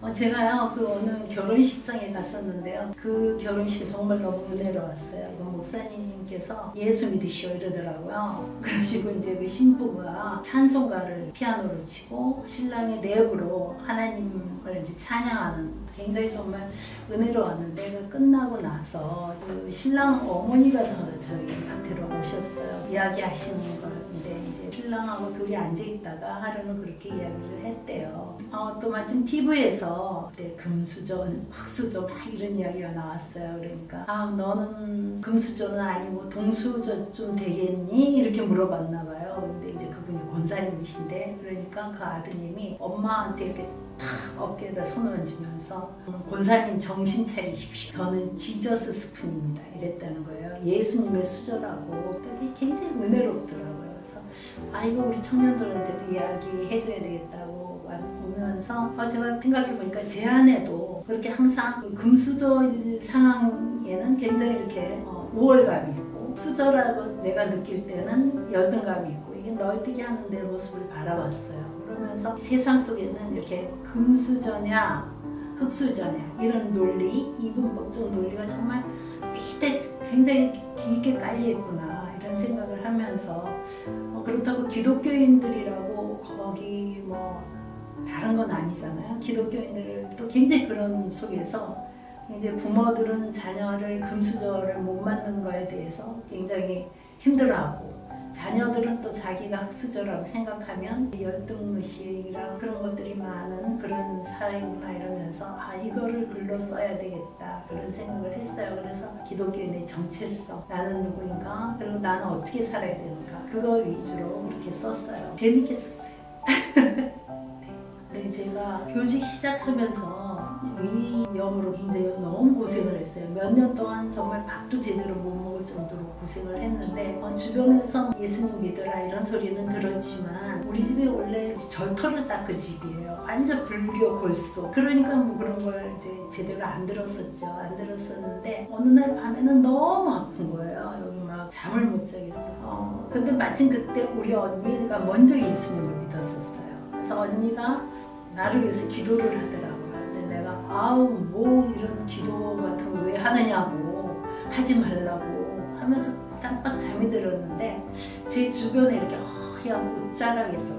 어, 제가요 그 어느 결혼식장에 갔었는데요. 그 결혼식이 정말 너무 은혜로웠어요. 그 목사님께서 예수 믿으시오 이러더라고요. 그러시고 이제 그 신부가 찬송가를 피아노로 치고 신랑이 랩으로 하나님을 이제 찬양하는 굉장히 정말 은혜로웠는데 그 끝나고 나서 그 신랑 어머니가 저, 저희한테로 오셨어요. 이야기하시는 건데 이제 신랑하고 둘이 앉아있다가 하루는 그렇게 이야기를 했대요. 어, 또 마침 TV에서 네, 금수저, 흑수저 막 이런 이야기가 나왔어요. 그러니까 아 너는 금수저는 아니고 동수저쯤 되겠니? 이렇게 물어봤나 봐요. 근데 이제 그분이 권사님이신데 그러니까 그 아드님이 엄마한테 이렇게 탁 어깨에다 손을 얹으면서 권사님 정신 차리십시오. 저는 지저스 스푼입니다. 이랬다는 거예요. 예수님의 수저라고 굉장히 은혜롭더라고요. 그래서 아 이거 우리 청년들한테도 이야기해줘야 되겠다 고 보면서 아, 제가 생각해보니까 제 안에도 그렇게 항상 그 금수저 상황에는 굉장히 이렇게 어, 우월감이 있고 수저라고 내가 느낄 때는 열등감이 있고 이게 널뛰게 하는 내 모습을 바라봤어요. 그러면서 세상 속에는 이렇게 금수저냐 흑수저냐 이런 논리 이분법적 논리가 정말 밑에 굉장히 깊게 깔려 있구나 이런 생각을 하면서 어, 그렇다고 기독교인들이라고 거기 뭐 다른 건 아니잖아요. 기독교인들도 굉장히 그런 속에서 이제 부모들은 자녀를 금수저를 못 만든 거에 대해서 굉장히 힘들어하고 자녀들은 또 자기가 흑수저라고 생각하면 열등의식이랑 그런 것들이 많은 그런 사회구나 이러면서 아 이거를 글로 써야 되겠다 그런 생각을 했어요. 그래서 기독교인의 정체성 나는 누구인가 그리고 나는 어떻게 살아야 되는가 그거 위주로 그렇게 썼어요. 재밌게 썼어요. 네, 제가 교직 시작하면서 위염으로 굉장히 너무 고생을 했어요. 몇 년 동안 정말 밥도 제대로 못 먹을 정도로 고생을 했는데 어, 주변에서 예수님 믿어라 이런 소리는 들었지만 우리 집에 원래 절터를 닦은 집이에요. 완전 불교 골수. 그러니까 뭐 그런 걸 이제 제대로 안 들었었죠. 안 들었었는데 어느 날 밤에는 너무 아픈 거예요. 여기 막 잠을 못 자겠어. 어, 근데 마침 그때 우리 언니가 먼저 예수님을 믿었었어요. 그래서 언니가 나를 위해서 기도를 하더라고요. 근데 내가 아우 뭐 이런 기도 같은 거 왜 하느냐고 하지 말라고 하면서 깜빡 잠이 들었는데 제 주변에 이렇게 허연 옷자락 이렇게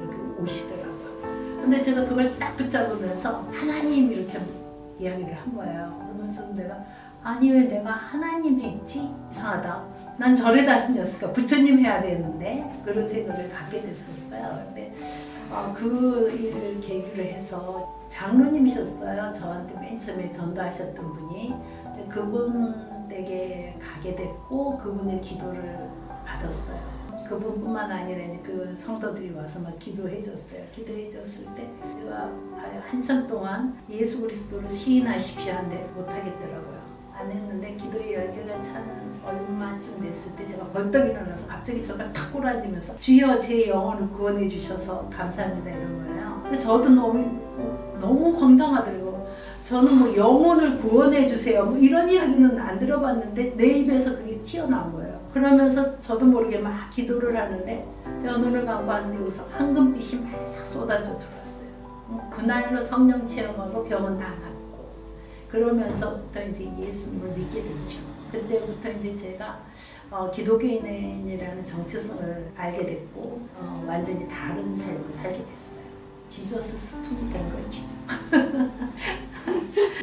이렇게 오시더라고요. 근데 제가 그걸 딱 붙잡으면서 하나님 이렇게 이야기를 한 거예요. 그러면서 내가 아니 왜 내가 하나님 했지? 이상하다. 난 절에다 쓰였을까? 부처님 해야 되는데 그런 생각을 갖게 됐었어요. 근데 어, 그 일을 계기로 해서 장로님이셨어요. 저한테 맨 처음에 전도하셨던 분이 그분 댁에 가게 됐고 그분의 기도를 받았어요. 그분뿐만 아니라 이제 그 성도들이 와서 막 기도해 줬어요. 기도해 줬을 때 제가 한참 동안 예수 그리스도를 시인하십시오 하는데 못 하겠더라고요. 안 했는데 기도의 열기가 찬 얼마쯤 됐을 때 제가 벌떡 일어나서 갑자기 저가 탁 꼬라지면서 주여 제 영혼을 구원해 주셔서 감사합니다 이런 거예요. 근데 저도 너무 너무 황당하더라고요. 저는 뭐 영혼을 구원해 주세요 뭐 이런 이야기는 안 들어봤는데 내 입에서 그게 튀어나온 거예요. 그러면서 저도 모르게 막 기도를 하는데 제가 눈을 감고 하는데 여기서 황금빛이 막 쏟아져 들어왔어요. 어, 그날로 성령 체험하고 병은 다 낫고 그러면서부터 이제 예수님을 믿게 됐죠. 그때부터 이제 제가 어, 기독교인이라는 정체성을 알게 됐고 어, 완전히 다른 삶을 살게 됐어요. 지저스 스푼이 된 거죠.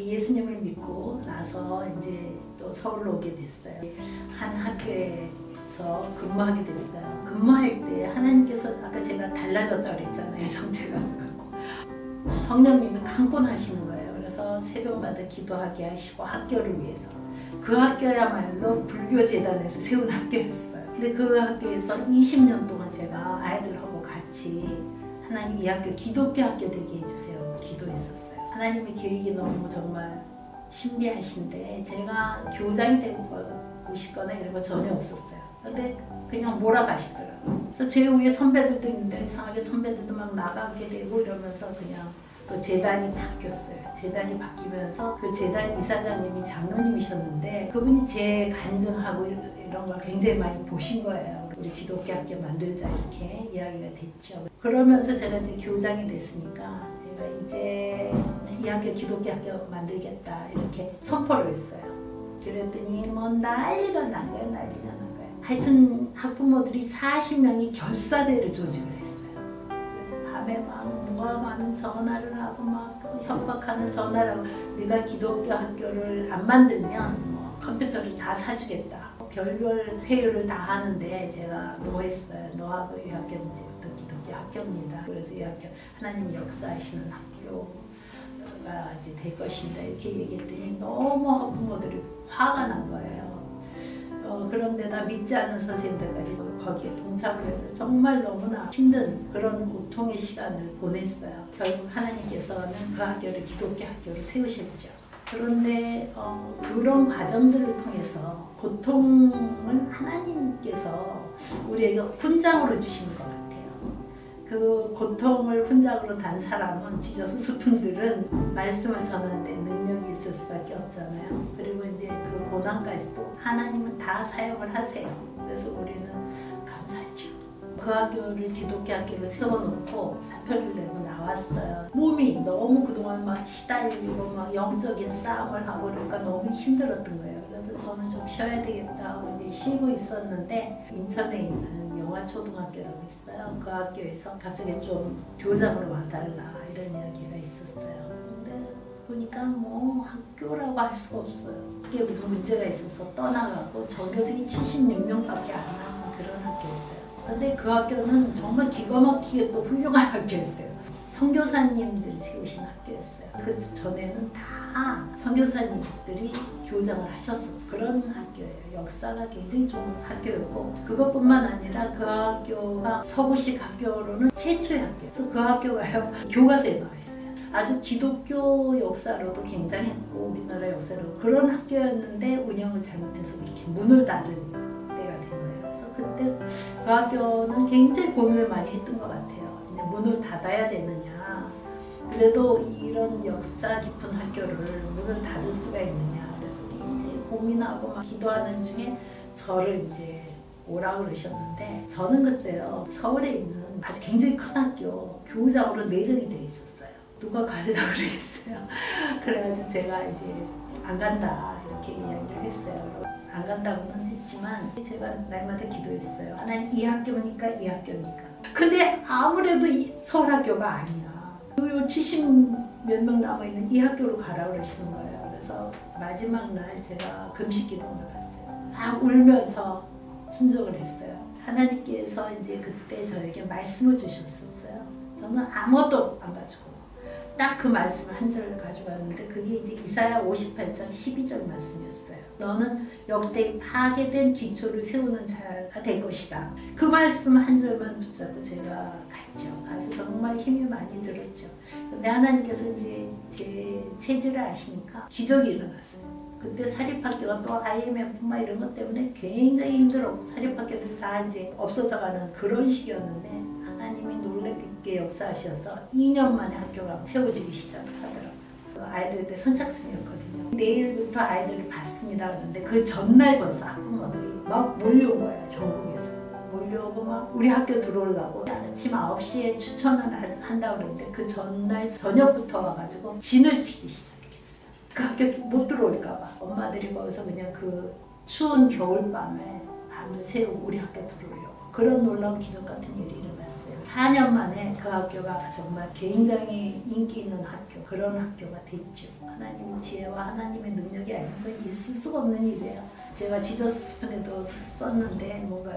예수님을 믿고 나서 이제 또 서울로 오게 됐어요. 한 학교에서 근무하게 됐어요. 근무할 때 하나님께서 아까 제가 달라졌다고 그랬잖아요. 정체가. 성령님이 강권하시는 거예요. 그래서 새벽마다 기도하게 하시고 학교를 위해서. 그 학교야말로 불교재단에서 세운 학교였어요. 근데 그 학교에서 20년 동안 제가 아이들하고 같이 하나님 이 학교 기독교 학교 되게 해주세요. 기도했었어요. 하나님의 계획이 너무 정말 신비하신데 제가 교장이 되고 싶거나 이런 거 전혀 없었어요. 근데 그냥 몰아가시더라고요. 그래서 제 위에 선배들도 있는데 이상하게 선배들도 막 나가게 되고 이러면서 그냥 또 재단이 바뀌었어요. 재단이 바뀌면서 그 재단 이사장님이 장로님이셨는데 그분이 제 간증하고 이런 걸 굉장히 많이 보신 거예요. 우리 기독교 학교 만들자 이렇게 이야기가 됐죠. 그러면서 제가 이제 교장이 됐으니까 제가 이제 이 학교 기독교 학교 만들겠다 이렇게 선포를 했어요. 그랬더니 뭐 난리가 난 거예요, 난리가 난 거예요. 하여튼 학부모들이 40명이 결사대를 조직을 했어요. 밤에 막 모함하는 전화를 하고 막그 협박하는 전화를 하고 네가 기독교 학교를 안 만들면 뭐 컴퓨터를 다 사주겠다. 별별 회의를 다 하는데 제가 노했어요. 너하고 이 학교는 이제부터 기독교 학교입니다. 그래서 이 학교 하나님 역사하시는 학교가 이제 될 것입니다. 이렇게 얘기했더니 너무 학부모들이 화가 난 거예요. 어, 그런 데다 믿지 않는 선생님들까지 거기에 동참을 해서 정말 너무나 힘든 그런 고통의 시간을 보냈어요. 결국 하나님께서는 그 학교를 기독교 학교로 세우셨죠. 그런데 어, 그런 과정들을 통해서 고통을 하나님께서 우리에게 훈장으로 주시는 것 같아요. 그 고통을 훈장으로 단 사람은 지저스 스푼들은 말씀을 전하는데 능력이 있을 수밖에 없잖아요. 그리고 이제 그 고난까지도 하나님은 다 사용을 하세요. 그래서 우리는 감사하죠. 그 학교를 기독교 학교로 세워놓고 사표를 내고 나왔어요. 몸이 너무 그동안 막 시달리고 막 영적인 싸움을 하고 그러니까 너무 힘들었던 거예요. 그래서 저는 좀 쉬어야 되겠다 하고 이제 쉬고 있었는데 인천에 있는 영화 초등학교라고 있어요. 그 학교에서 갑자기 좀 교장으로 와달라 이런 이야기가 있었어요. 보니까 뭐 학교라고 할 수가 없어요. 학교에 무슨 문제가 있어서 떠나가고 전교생이 76명밖에 안 남은 그런 학교였어요. 근데 그 학교는 정말 기가 막히게 또 훌륭한 학교였어요. 선교사님들이 세우신 학교였어요. 그 전에는 다 선교사님들이 교장을 하셨어. 그런 학교예요. 역사가 굉장히 좋은 학교였고 그것뿐만 아니라 그 학교가 서구식 학교로는 최초의 학교. 그래서 그 학교가요 교과서에 나와 있어요. 아주 기독교 역사로도 굉장했고 우리나라 역사로 그런 학교였는데 운영을 잘못해서 이렇게 문을 닫은 때가 된 거예요. 그래서 그때 그 학교는 굉장히 고민을 많이 했던 것 같아요. 문을 닫아야 되느냐. 그래도 이런 역사 깊은 학교를 문을 닫을 수가 있느냐. 그래서 굉장히 고민하고 막 기도하는 중에 저를 이제 오라고 그러셨는데 저는 그때요 서울에 있는 아주 굉장히 큰 학교 교장으로 내정이 돼 있었어요. 누가 가려고 그러겠어요. 그래가지고 제가 이제 안 간다 이렇게 이야기를 했어요. 안 간다고는 했지만 제가 날마다 기도했어요. 하나님 이 학교니까 이 학교니까. 근데 아무래도 이 서울 학교가 아니야. 요 70몇 명 남아 있는 이 학교로 가라 그러시는 거예요. 그래서 마지막 날 제가 금식 기도를 갔어요. 막 울면서 순종을 했어요. 하나님께서 이제 그때 저에게 말씀을 주셨었어요. 저는 아무것도 안 가지고 딱 그 말씀 한 절을 가져갔는데 그게 이제 이사야 58장 12절 말씀이었어요. 너는 역대 파괴된 기초를 세우는 자가 될 것이다. 그 말씀 한 절만 붙잡고 제가 갔죠. 가서 정말 힘이 많이 들었죠. 근데 하나님께서 이제 제 체질을 아시니까 기적이 일어났어요. 그때 사립학교가 또 IMF만 이런 것 때문에 굉장히 힘들었고 사립학교들 다 이제 없어져가는 그런 시기였는데 놀랍게 역사하셔서 2년 만에 학교가 세워지기 시작하더라고요. 그 아이들 때 선착순이었거든요. 내일부터 아이들을 받습니다. 그런데 그 전날 벌써 학부모들이 막 몰려온 거예요. 전국에서. 몰려오고 막 우리 학교 들어오려고 아침 9시에 추천을 할- 한다고 그러는데 그 전날 저녁부터 와가지고 진을 치기 시작했어요. 그 학교 못 들어올까 봐. 엄마들이 거기서 그냥 그 추운 겨울밤에 밤을 새우고 우리 학교 들어오려고. 그런 놀라운 기적 같은 일이. 4년 만에 그 학교가 정말 굉장히 인기 있는 학교, 그런 학교가 됐죠. 하나님의 지혜와 하나님의 능력이 아닌 건 있을 수가 없는 일이에요. 제가 지저스 스푼에도 썼는데 뭔가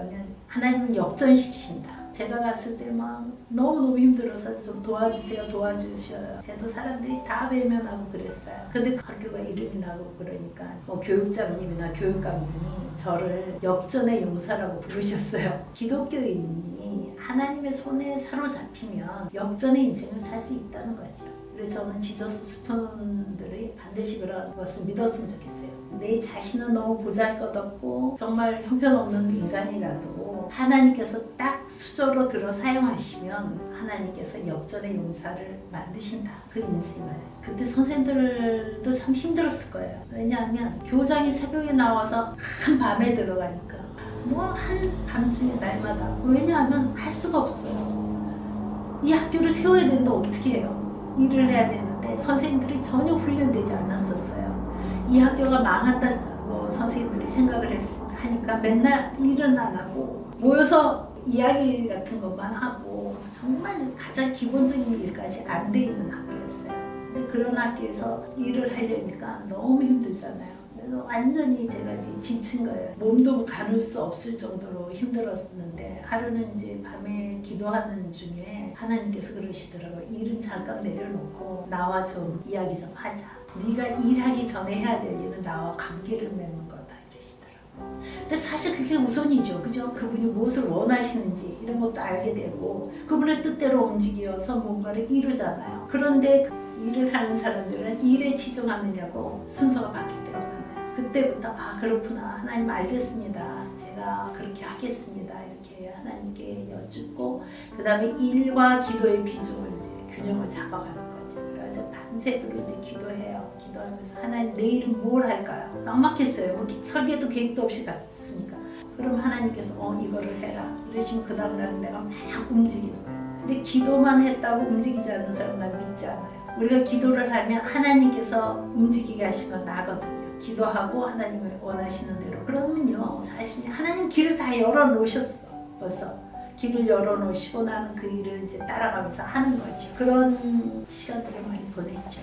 하나님은 역전시키신다. 제가 갔을 때 막 너무너무 힘들어서 좀 도와주세요, 도와주셔요. 해도 사람들이 다 외면하고 그랬어요. 근데 그 학교가 이름이 나고 그러니까 뭐 교육장님이나 교육감님이 저를 역전의 용사라고 부르셨어요. 기독교인이 하나님의 손에 사로잡히면 역전의 인생을 살 수 있다는 거죠. 그래서 저는 지저스 스푼들이 반드시 그런 것을 믿었으면 좋겠어요. 내 자신은 너무 보잘것없고 정말 형편없는 인간이라도 하나님께서 딱 수저로 들어 사용하시면 하나님께서 역전의 용사를 만드신다. 그 인생을. 그때 선생들도 참 힘들었을 거예요. 왜냐하면 교장이 새벽에 나와서 한 밤에 들어가니까 뭐 한 밤중에 날마다 왜냐하면 할 수가 없어요. 이 학교를 세워야 되는데 어떻게 해요? 일을 해야 되는데 선생님들이 전혀 훈련되지 않았었어요. 이 학교가 망한다고 선생님들이 생각을 했, 하니까 맨날 일은 안 하고 모여서 이야기 같은 것만 하고 정말 가장 기본적인 일까지 안 돼 있는 학교였어요. 근데 그런 학교에서 일을 하려니까 너무 힘들잖아요. 그래서 완전히 제가 이제 지친 거예요. 몸도 가눌 수 없을 정도로 힘들었는데 하루는 이제 밤에 기도하는 중에 하나님께서 그러시더라고요. 일은 잠깐 내려놓고 나와 좀 이야기 좀 하자. 네가 일하기 전에 해야 될 일은 나와 관계를 맺는 거다 이러시더라고요. 근데 사실 그게 우선이죠. 그죠? 그분이 무엇을 원하시는지 이런 것도 알게 되고 그분의 뜻대로 움직여서 뭔가를 이루잖아요. 그런데 그 일을 하는 사람들은 일에 치중하느냐고 순서가 바뀌기 때문에 그때부터 아 그렇구나 하나님 알겠습니다. 제가 그렇게 하겠습니다. 이렇게 하나님께 여쭙고 그 다음에 일과 기도의 비중을 이제 균형을 잡아가는 거지. 그래서 밤새도록 이제 기도해요. 기도하면서 하나님 내일은 뭘 할까요? 막막했어요. 뭐 기- 설계도 계획도 없이 갔으니까. 그럼 하나님께서 어 이거를 해라. 이러시면 그 다음 날은 내가 막 움직이는 거예요. 근데 기도만 했다고 움직이지 않는 사람 난 믿지 않아요. 우리가 기도를 하면 하나님께서 움직이게 하시는 건 나거든요. 기도하고 하나님을 원하시는 대로. 그러면요, 사실 하나님 길을 다 열어놓으셨어. 벌써. 길을 열어놓으시고 나는 그 일을 이제 따라가면서 하는 거죠. 그런 시간들을 많이 보냈죠.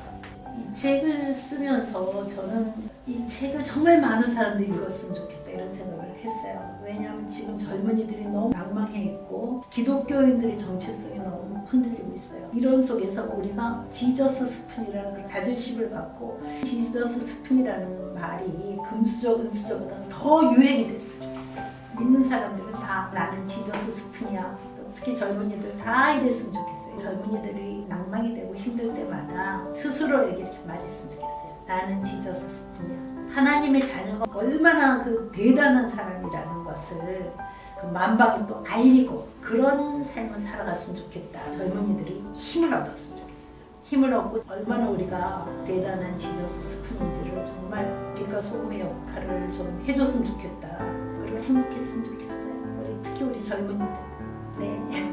이 책을 쓰면서 저는 이 책을 정말 많은 사람들이 읽었으면 좋겠다 이런 생각을 했어요. 왜냐하면 지금 젊은이들이 너무 낭망해 있고 기독교인들의 정체성이 너무 흔들리고 있어요. 이런 속에서 우리가 지저스 스푼이라는 그런 자존심을 갖고 지저스 스푼이라는 말이 금수저 은수저보다 더 유행이 됐으면 좋겠어요. 믿는 사람들은 다 나는 지저스 스푼이야. 또 특히 젊은이들 다 이랬으면 좋겠어요. 젊은이들이 낭망이 되고 힘들 때마다 스스로에게 이렇게 말했으면 좋겠어요. 나는 지저스 스푼이야. 하나님의 자녀가 얼마나 그 대단한 사람이라는 것을 그 만방에 또 알리고 그런 삶을 살아갔으면 좋겠다. 젊은이들이 힘을 얻었으면 좋겠어요. 힘을 얻고 얼마나 우리가 대단한 지저스 스푼인지를 정말 빛과 소금의 역할을 좀 해줬으면 좋겠다. 행복했으면 좋겠어요. 우리 특히 우리 젊은이들. 네.